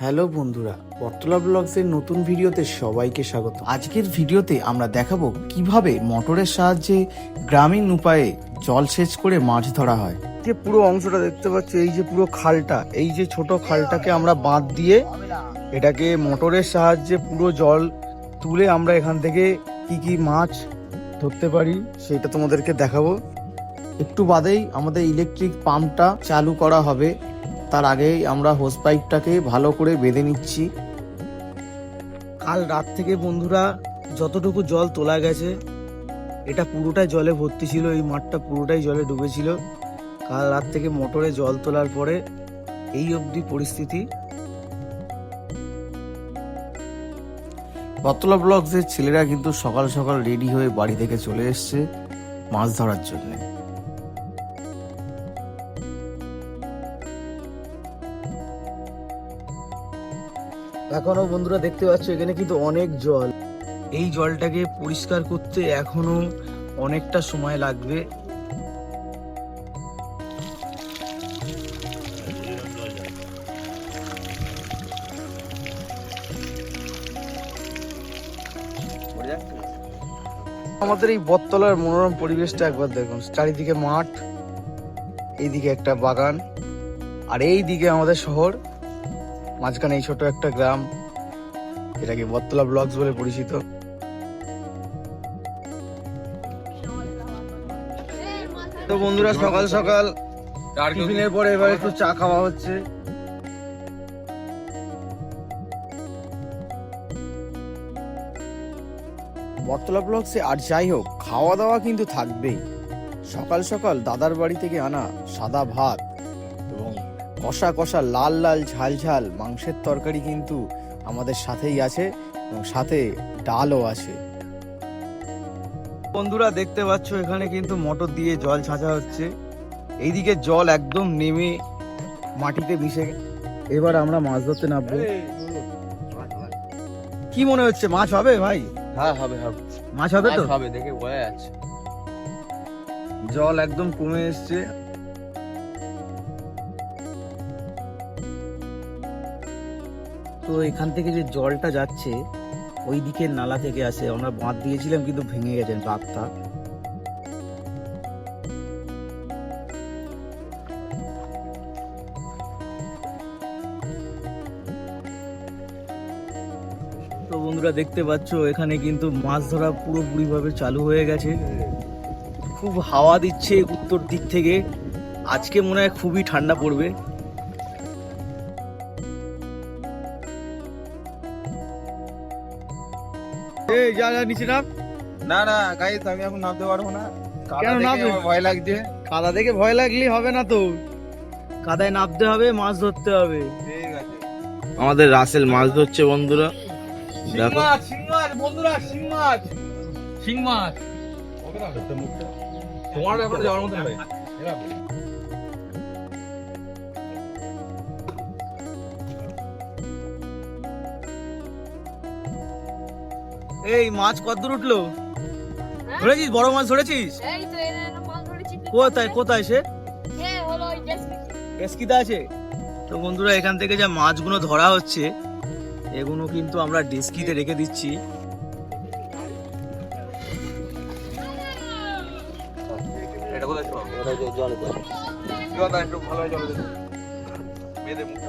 Hello বন্ধুরা বটতলা ব্লগসের নতুন ভিডিওতে সবাইকে স্বাগত। আজকের ভিডিওতে আমরা দেখাবো কীভাবে মোটরের সাহায্যে গ্রামীণ উপায়ে জল সেচ করে মাছ ধরা হয়। যে পুরো অংশটা দেখতে পাচ্ছ, এই যে পুরো খালটা, এই যে ছোট খালটাকে আমরা বাঁধ দিয়ে এটাকে মোটরের সাহায্যে পুরো জল তুলে আমরা এখান থেকে কি কি মাছ ধরতে পারি, সেটা তোমাদেরকে দেখাবো। একটু বাদেই আমাদের ইলেকট্রিক পাম্পটা চালু করা হবে। তার আগেই আমরা হোস পাইপটাকে ভালো করে বেঁধে নিচ্ছি। কাল রাত থেকে বন্ধুরা, যতটুকু জল তোলা গেছে, এটা পুরোটাই জলে ভর্তি ছিল, এই মাঠটা পুরোটাই জলে ডুবেছিল। কাল রাত থেকে মোটরে জল তোলার পরে এই অবধি পরিস্থিতি। বতলা ব্লগসের ছেলেরা কিন্তু সকাল সকাল রেডি হয়ে বাড়ি থেকে চলে এসছে মাছ ধরার জন্য। এখনও বন্ধুরা দেখতে পাচ্ছ, এখানে কিন্তু অনেক জল। এই জলটাকে পরিষ্কার করতে এখনও অনেকটা সময় লাগবে। আমাদের এই বটতলার মনোরম পরিবেশটা একবার দেখুন। চারিদিকে মাঠ, এইদিকে একটা বাগান, আর এই দিকে আমাদের শহর। মাঝখানে এই ছোট একটা গ্রাম এটাকে বটতলা ব্লগস বলে পরিচিত। তো বন্ধুরা সকাল সকাল টিফিনের পরে এবার একটু চা খাওয়া হচ্ছে। বটতলা ব্লগসে আর যাই হোক খাওয়া দাওয়া কিন্তু থাকবেই। সকাল সকাল দাদার বাড়ি থেকে আনা সাদা ভাত এবং কষা কষা লাল লাল ঝাল ঝাল মাংসের তরকারি কিন্তু আমাদের সাথেই আছে এবং সাথে ডালও আছে। বন্ধুরা দেখতে পাচ্ছ এখানে কিন্তু মোটর দিয়ে জল ছাঁচা হচ্ছে। এইদিকে জল একদম নেমে মাটিতে মিশে এবার আমরা মাছ ধরতে নামবো। কি মনে হচ্ছে মাছ হবে ভাই? হ্যাঁ হবে হবে। মাছ হবে তো? হবে দেখে বোঝা যাচ্ছে জল একদম কমে এসছে। তো এখান থেকে যে জলটা যাচ্ছে, ওই দিকের নালা থেকে আসে। আমরা বাঁধ দিয়েছিলাম, কিন্তু ভেঙে গেছে বাঁধটা। তো বন্ধুরা, দেখতে পাচ্ছ, এখানে কিন্তু মাছ ধরা পুরোপুরি ভাবে চালু হয়ে গেছে। খুব হাওয়া দিচ্ছে উত্তর দিক থেকে। আজকে মনে হয় খুবই ঠান্ডা পড়বে। এই যা যা নিচে নাম। না না গাইস আমি এখন নামতে পারব না। কেন নামবে? ভয় লাগছে। কাদা দেখে ভয় লাগলে হবে না তো। কাদায় নামতে হবে মাছ ধরতে হবে। ঠিক আছে। আমাদের রাসেল মাছ ধরছে বন্ধুরা। দেখো। মাছ শিং মাছ বন্ধুরা শিং মাছ। শিং মাছ। তোমার যাওয়ার এই মাছ কতদূর উঠল? ধরেছিস বড় মাছ ধরেছিস? কোথায় কোথায়? সে? ওই ডেসকিতে আছে? তো বন্ধুরা এখান থেকে যা মাছগুলো ধরা হচ্ছে এগুলো কিন্তু আমরা ডেস্কিতে রেখে দিচ্ছি। এটা কোথায় জলে জলে জল ভালো মুখটা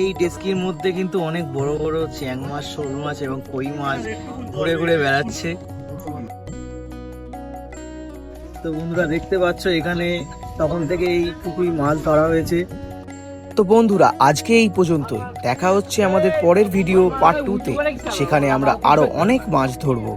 এই ডেস্কির মধ্যে কিন্তু অনেক বড় বড় চ্যাং মাছ, শোল মাছ এবং কই মাছ ঘুরে ঘুরে বেড়াচ্ছে। তো বন্ধুরা, দেখতে পাচ্ছ এখানে তখন থেকে এই টুকুই মাছ ধরা হয়েছে। তো বন্ধুরা, আজকে এই পর্যন্ত দেখা হচ্ছে আমাদের পরের ভিডিও পার্ট টুতে সেখানে আমরা আরও অনেক মাছ ধরবো।